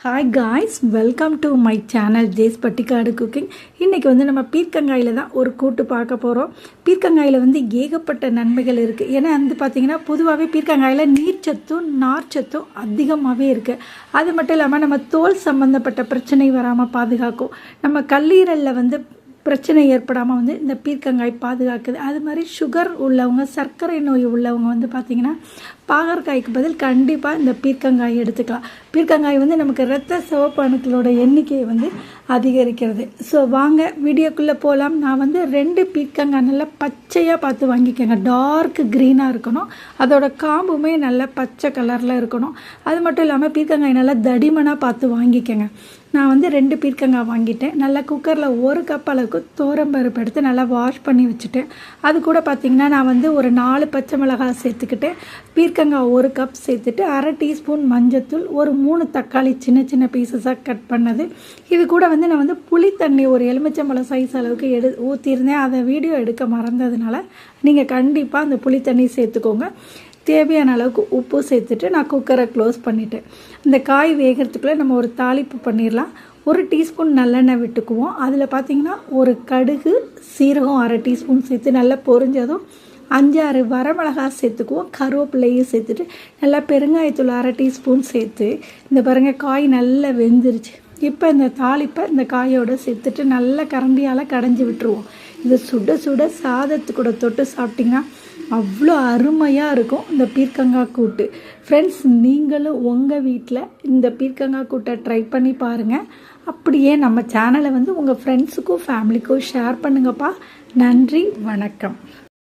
Hi guys welcome to my channel Jess Pattikadu cooking இன்றைக்கி வந்து நம்ம பீர்க்கங்காயில் தான் ஒரு கூட்டு பார்க்க போகிறோம் பீர்க்கங்காயில் வந்து ஏகப்பட்ட நன்மைகள் இருக்குது ஏன்னா வந்து பார்த்திங்கன்னா பொதுவாகவே பீர்க்கங்காயில் நீர்ச்சத்தும் நார்ச்சத்தும் அதிகமாகவே இருக்குது அது மட்டும் இல்லாமல் நம்ம தோல் சம்மந்தப்பட்ட பிரச்சனை வராமல் பாதுகாக்கும். நம்ம கல்லீரலில் வந்து பிரச்சனை ஏற்படாமல் வந்து இந்த பீர்க்கங்காய் பாதுகாக்குது. அது மாதிரி சுகர் உள்ளவங்க சர்க்கரை நோய் உள்ளவங்க வந்து பார்த்திங்கன்னா பாகற்காய்க்கு பதில் கண்டிப்பாக இந்த பீர்க்கங்காய் எடுத்துக்கலாம். பீர்க்கங்காய் வந்து நமக்கு இரத்த சிவப்பு அணுக்களோட எண்ணிக்கையை வந்து அதிகரிக்கிறது. ஸோ வாங்க வீடியோக்குள்ளே போகலாம் நான் வந்து ரெண்டு பீர்க்கங்காய் நல்லா பச்சையாக பார்த்து வாங்கிக்கோங்க. டார்க் க்ரீனாக இருக்கணும். அதோட காம்புமே நல்லா பச்சை கலரில் இருக்கணும். அது மட்டும் இல்லாமல் பீர்க்கங்காய் நல்லா தடிமனாக பார்த்து வாங்கிக்கோங்க. நான் வந்து ரெண்டு பீர்க்கங்காய் வாங்கிட்டேன். நல்லா குக்கரில் ஒரு கப் அளவுக்கு தோரம்பருப்பு எடுத்து நல்லா வாஷ் பண்ணி வச்சுட்டேன். அது கூட பார்த்திங்கன்னா நான் வந்து ஒரு நாலு பச்சை மிளகாய் சேர்த்துக்கிட்டேன். பீர்க்கங்காய் ஒரு கப் சேர்த்துட்டு அரை டீஸ்பூன் மஞ்சத்தூள் ஒரு மூணு தக்காளி சின்ன சின்ன பீசஸாக கட் பண்ணது. இது கூட வந்து நான் வந்து புளி தண்ணி ஒரு எலுமிச்சம்பழம் சைஸ் அளவுக்கு எடு ஊற்றிருந்தேன் அதை வீடியோ எடுக்க மறந்ததுனால நீங்கள் கண்டிப்பாக அந்த புளி தண்ணி சேர்த்துக்கோங்க. தேவையான அளவுக்கு உப்பு சேர்த்துட்டு நான் குக்கரை க்ளோஸ் பண்ணிவிட்டேன் இந்த காய் வேகிறதுக்குள்ளே நம்ம ஒரு தாளிப்பு பண்ணிடலாம் ஒரு டீஸ்பூன் நல்லெண்ணெய் விட்டுக்குவோம். அதில் பார்த்திங்கன்னா ஒரு கடுகு சீரகம் அரை டீஸ்பூன் சேர்த்து நல்லா பொரிஞ்சதும் அஞ்சாறு வரமிளகாய் சேர்த்துக்குவோம். கருவேப்பிலையும் சேர்த்துட்டு நல்லா பெருங்காயத்தூள் அரை டீஸ்பூன் சேர்த்து இந்த பாருங்கள் காய் நல்லா வெந்துருச்சு. இப்போ இந்த தாளிப்பை இந்த காயோடு சேர்த்துட்டு நல்லா கரண்டியால் கடைஞ்சி விட்டுருவோம். இது சுட சுட சாதத்து கூட தொட்டு சாப்பிட்டிங்கன்னா அவ்வளோ அருமையாக இருக்கும் இந்த பீர்க்கங்காய் கூட்டு. ஃப்ரெண்ட்ஸ் நீங்களும் உங்கள் வீட்டில் இந்த பீர்க்கங்காய் கூட்டை ட்ரை பண்ணி பாருங்கள் அப்படியே நம்ம சேனலை வந்து உங்கள் ஃப்ரெண்ட்ஸுக்கும் ஃபேமிலிக்கும் ஷேர் பண்ணுங்கப்பா. நன்றி வணக்கம்.